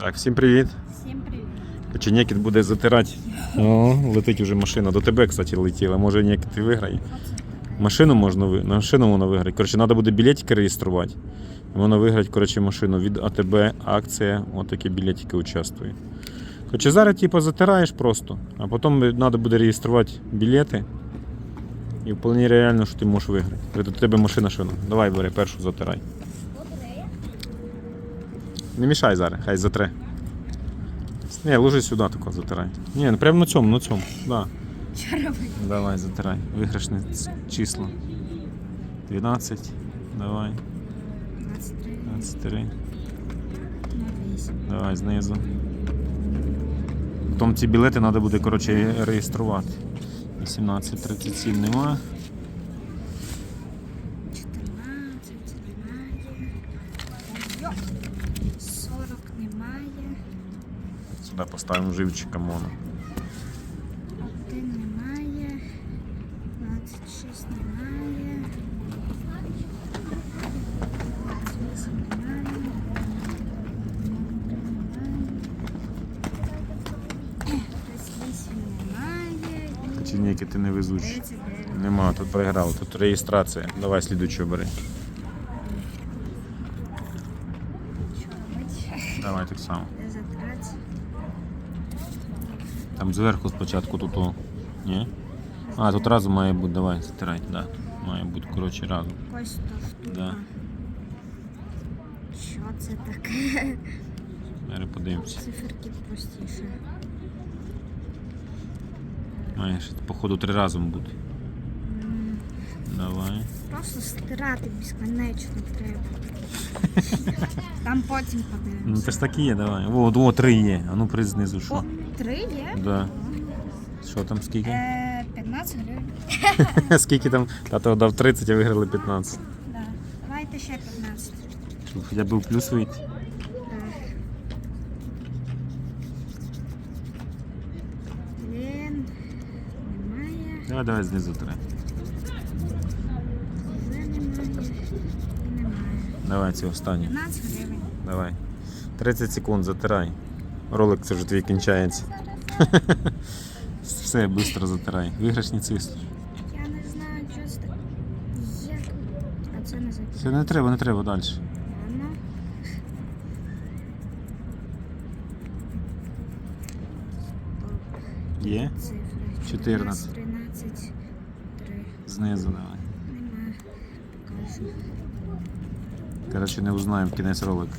Так, всім привіт. Всім привіт. Печенекіт буде затирати. О, летить уже машина. До тебе, кстати, летіла. Може Нєкіт і виграє. Машину можна ви... машину воно виграти. Коротше, треба буде білетики реєструвати. І воно виграти, коротше, машину від АТБ, акція, отакі білетики участвує. Коротше, зараз типу, затираєш просто, а потім треба буде реєструвати білети. І вполне реально, що ти можеш виграти. До тебе машина шина. Давай бери першу затирай. Не мішай зараз, хай затре. Не, лужи сюди тако затирай. Ні, ну прямо на цьому, на цьому. Да. Давай, затирай. Виграшне число. 12. Давай. 23. 23. Давай знизу. Потім ці білети треба буде коротше, реєструвати. 18, 37 нема. 14, 14. Сюди поставимо живчика моно. 1 немає. 26 немає. 28 немає. Немає. 38 немає. Чи ніякі ти не везучий. Нема, тут проіграв, тут реєстрація. Давай слідуючого бери. Що робити? Давай так само. Там зверху спочатку тут. О. Ні? А, тут разом має бути, давай, затирай. Да. Має бути, коротше, разом. Ось то. Да. Що це таке? Зараз подивимося. Циферки простіше. Має ще, походу, три разом бути. Давай. Просто стирати безконечно треба. Там потім Ну подивимося. це ж так і є, давай. О, о, три є. А ну при знизу О, три є? Да. Що там скільки? Е, 15 гривень. скільки там? Тато дав 30, а виграли 15. Да. Давайте ще 15. Щоб хоча б плюс вийти. Блін. Немає. Давай, давай знизу три. Вже немає. І немає. Давай ці останні. 15 гривень. Давай. 30 секунд, затирай. Ролик це вже твій кінчається. Все, швидко затирай. Виграшні цифри. Я не знаю, що це. Як? А це не записано. Все, не треба, не треба далі. Ладно. Є? Цифри. 14. 13, 3. Знизу давай. Нема. Покажу. Коротше, не узнаємо кінець ролика.